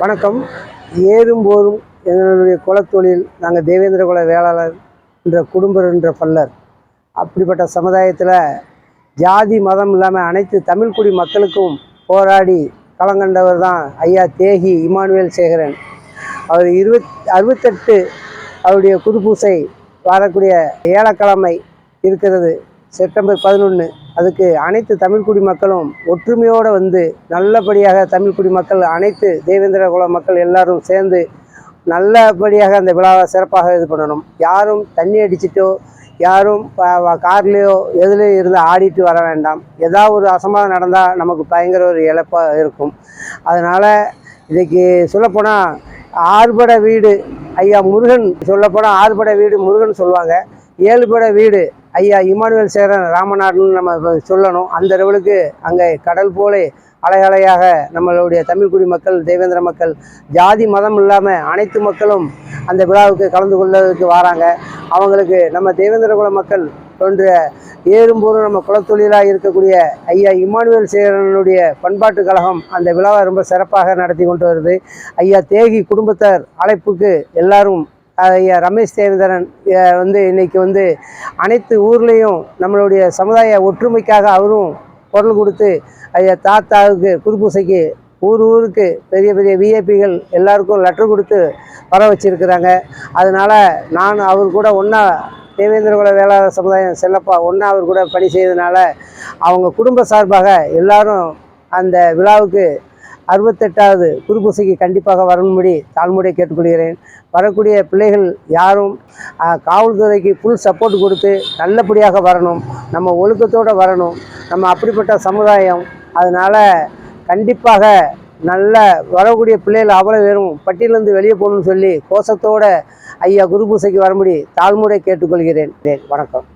வணக்கம். ஏறும் போதும் எங்களுடைய குலத்தொழில் நாங்கள் தேவேந்திர குல வேளாளர் என்ற குடும்பர் என்ற பல்லர். அப்படிப்பட்ட சமுதாயத்தில் ஜாதி மதம் இல்லாமல் அனைத்து தமிழ்குடி மக்களுக்கும் போராடி களங்கண்டவர் தான் ஐயா தேகி இமானுவேல் சேகரன். அவர் இருபத் அறுபத்தெட்டு அவருடைய புதுப்பூசை வரக்கூடிய ஏழக்கிழமை இருக்கிறது செப்டம்பர் பதினொன்று அதுக்கு அனைத்து தமிழ் மக்களும் ஒற்றுமையோடு வந்து நல்லபடியாக தமிழ் மக்கள் அனைத்து தேவேந்திர குல மக்கள் எல்லாரும் சேர்ந்து நல்லபடியாக அந்த விழாவை சிறப்பாக இது பண்ணணும். யாரும் தண்ணி அடிச்சிட்டோ யாரும் கார்லேயோ எதுலேயோ இருந்து ஆடிட்டு வர வேண்டாம். ஏதாவது ஒரு அசம்பாதம் நடந்தால் நமக்கு பயங்கர ஒரு இழப்பாக இருக்கும். அதனால் இன்றைக்கி சொல்லப்போனால் ஆறுபட வீடு ஐயா முருகன் சொல்லப்போனால் ஆறுபட வீடு முருகன் சொல்லுவாங்க. ஏழுபட வீடு ஐயா இமானுவேல் சேரன் ராமநாடுன்னு நம்ம சொல்லணும். அந்த அளவுக்கு அங்கே கடல் போலே அலையலையாக நம்மளுடைய தமிழ்குடி மக்கள் தேவேந்திர மக்கள் ஜாதி மதம் இல்லாமல் அனைத்து மக்களும் அந்த விழாவுக்கு கலந்து கொள்வதற்கு வராங்க. அவங்களுக்கு நம்ம தேவேந்திர குல மக்கள் போன்ற ஏறும்போது நம்ம குலத்தொழிலாக இருக்கக்கூடிய ஐயா இமானுவேல் சேரனுடைய பண்பாட்டு கழகம் அந்த விழாவை ரொம்ப சிறப்பாக நடத்தி கொண்டு வருது. ஐயா தேகி குடும்பத்தார் அழைப்புக்கு எல்லாரும் ரமேஷ் தேவேந்திரன் வந்து இன்றைக்கி வந்து அனைத்து ஊர்லேயும் நம்மளுடைய சமுதாய ஒற்றுமைக்காக அவரும் குரல் கொடுத்து ஐயா தாத்தாவுக்கு குருபூசைக்கு ஊர் ஊருக்கு பெரிய பெரிய விஐபிகள் எல்லாருக்கும் லெட்டர் கொடுத்து வர வச்சுருக்கிறாங்க. அதனால் நான் அவர் கூட ஒன்றா தேவேந்திரகுல வேளாளர் சமுதாயம் செல்லப்பா ஒன்றா அவர் கூட பணி செய்ததுனால அவங்க குடும்ப சார்பாக எல்லாரும் அந்த விழாவுக்கு அறுபத்தெட்டாவது குருபூசைக்கு கண்டிப்பாக வரும்படி தாழ்முறை கேட்டுக்கொள்கிறேன். வரக்கூடிய பிள்ளைகள் யாரும் காவல்துறைக்கு ஃபுல் சப்போர்ட் கொடுத்து நல்லபடியாக வரணும். நம்ம ஒழுக்கத்தோடு வரணும். நம்ம அப்படிப்பட்ட சமுதாயம். அதனால் கண்டிப்பாக நல்ல வரக்கூடிய பிள்ளைகள் அவ்வளோ வெறும் பட்டியலேருந்து வெளியே போகணும்னு சொல்லி கோஷத்தோடு ஐயா குருபூசைக்கு வரும்படி தாழ்முறை கேட்டுக்கொள்கிறேன். வணக்கம்.